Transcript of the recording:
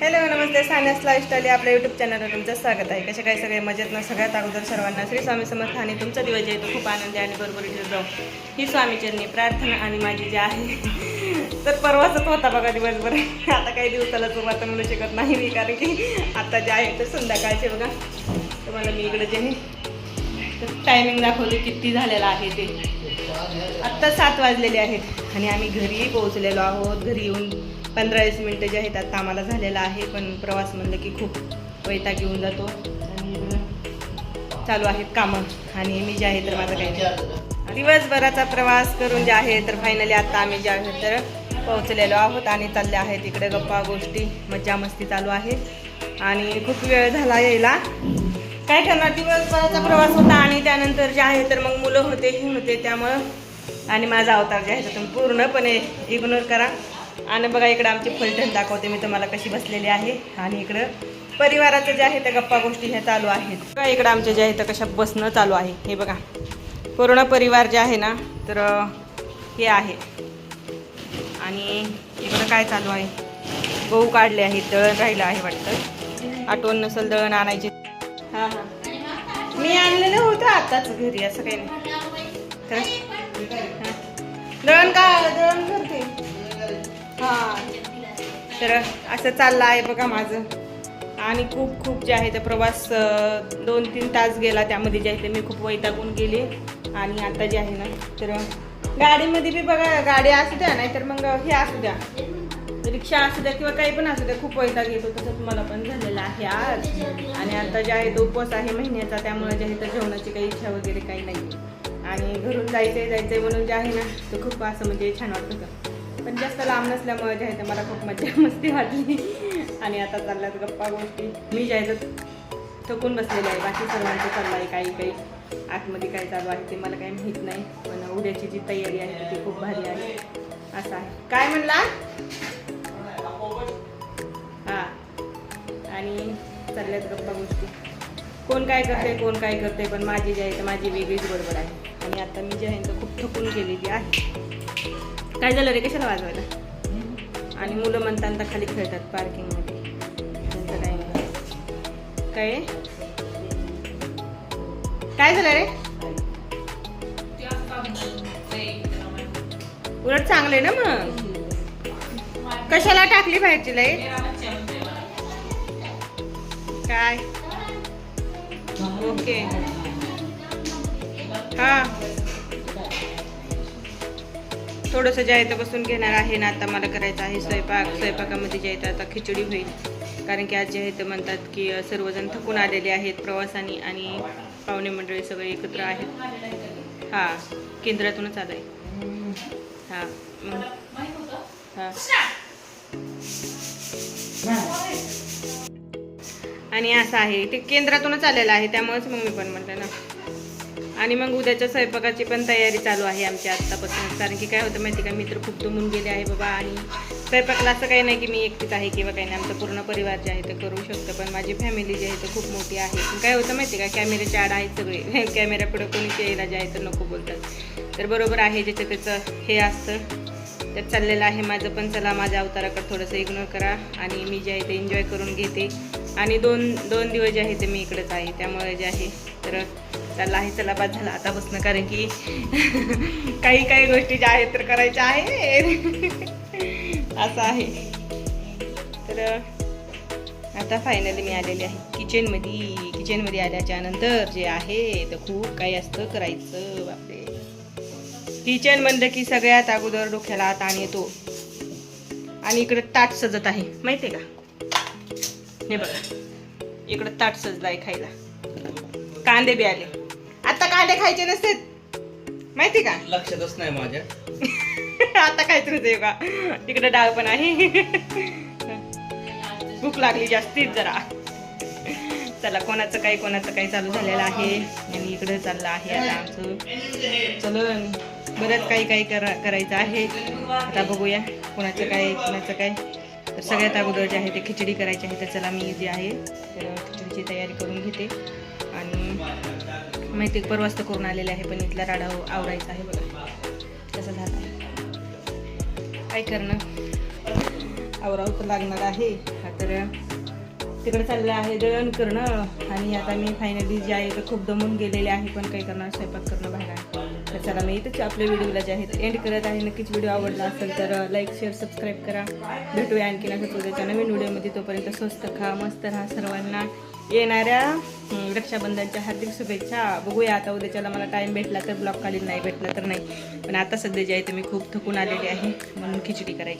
Hello नमस्ते. Science lifestyle या आपल्या यूट्यूब चॅनलवर तुमचं स्वागत आहे. कसे काय सगळे? मजेत ना? सगळ्यात अगोदर सर्वांना श्री स्वामी समर्थ आणि तुमचा दिवस जे खूप आनंदी आणि बरोबर जाऊ ही स्वामीचरणी प्रार्थना आणि माझी जी आहे तर परवाचाच होता बघा दिवसभर. आता काही दिवसाला सुरुवात म्हणू शकत नाही मी कारण की आता जे आहे तर संध्याकाळचे बघा. तुम्हाला मी इकडे जे आहे टायमिंग दाखवली किती झालेला आहे ते. आत्ता सात वाजलेले आहेत आणि आम्ही घरी पोहोचलेलो आहोत. घरी येऊन पंधरा वीस मिनटं जे आहेत आता आम्हाला झालेला आहे पण प्रवास म्हणलं की खूप वैताग घेऊन जातो. आणि चालू आहेत कामं. आणि मी जे आहे तर माझं काही दिवसभराचा प्रवास करून जे आहे तर फायनली आता आम्ही जे आहे तर पोहोचलेलो आहोत आणि चालले आहेत इकडे गप्पा गोष्टी मज्जा मस्ती चालू आहे. आणि खूप वेळ झाला यायला. काय करणार? दिवसभराचा प्रवास होता आणि त्यानंतर जे आहे तर मग मुलं होते हे होते त्यामुळं. आणि माझा अवतार जे आहे तर तुम्ही पूर्णपणे इग्नोर करा. आणि बघा इकडं आमची फलटण दाखवते. मी तुम्हाला कशी बसलेली आहे. आणि इकडं परिवाराचं जे आहे त्या गप्पा गोष्टी ह्या चालू आहेत. बघा इकडं आमच्या जे आहे तर कशा बसणं चालू आहे. हे बघा. पूर्ण परिवार जे आहे ना तर हे आहे. आणि इकडं काय चालू आहे? गहू काढले आहेत दळण राहिलं आहे वाटतं. आठवण नसेल दळण आणायचे. हां हां. मी आणलेलं होतं आताच घरी असं काही नाही. तर दळण का दळण करते. हां तर असं चाललं आहे बघा माझं. आणि खूप खूप जे आहे तर प्रवास दोन तीन तास गेला त्यामध्ये जे आहे ते मी खूप वैतागून गेले. आणि आता जे आहे ना तर गाडीमध्ये बी बघा गाडी असू द्या नाहीतर मग हे असू द्या. रिक्षा असू द्या किंवा काही पण असू द्या खूप वैताग येतो. तसं मला पण झालेलं आहे आज. आणि आता जे आहे तो उपवास आहे महिन्याचा त्यामुळे जे आहे तर जेवणाची काही इच्छा वगैरे काही नाही आणि घरून जायचंय जायचंय म्हणून जे आहे ना तो खूप असं म्हणजे छान वाटत. होतं पण जास्त लांब नसल्यामुळे जे आहे ते मला खूप मज्जा मस्ती वाटली. आणि आता चालल्यात गप्पा गोष्टी. मी जे आहे तर थकून बसलेले आहे. बाकी सर्वांचं चाललं आहे काही काही. आतमध्ये काय चालू आहे ते मला काही माहीत नाही. पण उद्याची जी तयारी आहे ती खूप भारी आहे. असं आहे. काय म्हणला? हा. आणि चालल्यात गप्पा गोष्टी. कोण काय करते कोण काय करते पण माझी जी आहे तर माझी वेगळीच बरोबर आहे. आणि आता मी जे आहे तर खूप थकून गेलेली आहे. काय झालं रे? कशाला वाजवायला? आणि मुलं म्हणताना खाली खेळतात पार्किंगमध्ये. त्यांचं काही नाही. काय? काय झालं रे? उलट चांगले ना मग? कशाला टाकली बाहेरची लाइट काय? ओके. हा. थोडंसं जे आहे बसून घेणार आहे ना आता मला करायचं आहे स्वयंपाक. स्वयंपाकामध्ये जे आहे तर आता खिचडी होईल. कारण की आज जे आहे ते म्हणतात की सर्वजण थकून आलेले आहेत प्रवासाने आणि पाहुणे मंडळी सगळे एकत्र आहेत. हां केंद्रातूनच आलं आहे हां हां. आणि असं आहे ते केंद्रातूनच आलेलं आहे त्यामुळेच मग मी पण म्हटलं ना. आणि मग उद्याच्या स्वयंपाकाची पण तयारी चालू आहे आमची आत्तापासून. कारण की काय होतं माहिती का? मित्र खूप दुमून गेले आहे बाबा आणि स्वयंपाकला असं काही नाही की मी एकटीच आहे किंवा काही नाही. आमचा पूर्ण परिवार जे आहे ते करू शकतो. पण माझी फॅमिली जी आहे ते खूप मोठी आहे. काय होतं माहिती का? कॅमेऱ्याचे आड आहेत सगळे. कॅमेऱ्यापुढे कोणी यायला जे आहे तर नको बोलतात. तर बरोबर आहे ज्याचं त्याचं हे असतं. तर चाललेलं आहे माझं पण. चला माझ्या अवताराकडे थोडंसं इग्नोर करा आणि मी जे आहे ते एन्जॉय करून घेते. आणि दोन दोन दिवस जे आहे ते मी इकडंच आहे. त्यामुळे जे आहे तर चाललं आहे चला बाद झाला. आता बसणं कारण की काही काही गोष्टी ज्या आहेत तर करायच्या आहे असं आहे. तर आता फायनली मी आलेली आहे किचनमध्ये किचनमध्ये आल्याच्यानंतर जे आहे तर खूप काही असतं करायचं. बापरे. किचन म्हणलं की सगळ्यात अगोदर डोक्याला ताण येतो. आणि इकडे ताट सजत आहे. माहितीये का? हे बघा. इकडं ताट सजलाय खायला. कांदे बी आले. आता कांदे खायचे नसते माहिती का? लक्षातच नाही माझ्या. आता काय तुझं का? इकडे डाळ पण आहे. भूक लागली जास्तीच जरा. चला कोणाचं काही कोणाचं काही चालू झालेलं आहे. आणि इकडे चाललं आहे आता आमचं. चलन बरंच काही काही करा करायचं आहे. आता बघूया कोणाचं काय कोणाचं काय. तर सगळ्यात अगोदर जे आहे ते खिचडी करायची आहे तर चला मी जे आहे. तर खिचडीची तयारी करून घेते. आणि माहिती परवाच तर करून आलेले आहे पण इथला राडा आवडायचा आहे बघा. तसं झालं. आहे काय करणं? आवरावं तर लागणार आहे. हा तर तिकडे चाललं आहे दळण करणं. आणि आता मी फायनली जे आहे तर खूप दमून गेलेले आहे पण काही करणार स्वयंपाक करणं बाहेर आहे. तर चला मी इथंच आपल्या व्हिडिओला जे आहे ते एंड करत आहे. नक्कीच व्हिडिओ आवडला असेल तर लाईक शेअर सबस्क्राईब करा. भेटूया आणखीन असं उद्याच्या नवीन व्हिडिओमध्ये. तोपर्यंत स्वस्त खा मस्त राहा सर्वांना. येणाऱ्या रक्षाबंधनच्या हार्दिक शुभेच्छा. बघूया आता उद्याच्याला मला टाईम भेटला तर ब्लॉग खाली नाही भेटला तर नाही. पण आता सध्या जे आहे ते मी खूप थकून आलेली आहे. म्हणून खिचडी करायची.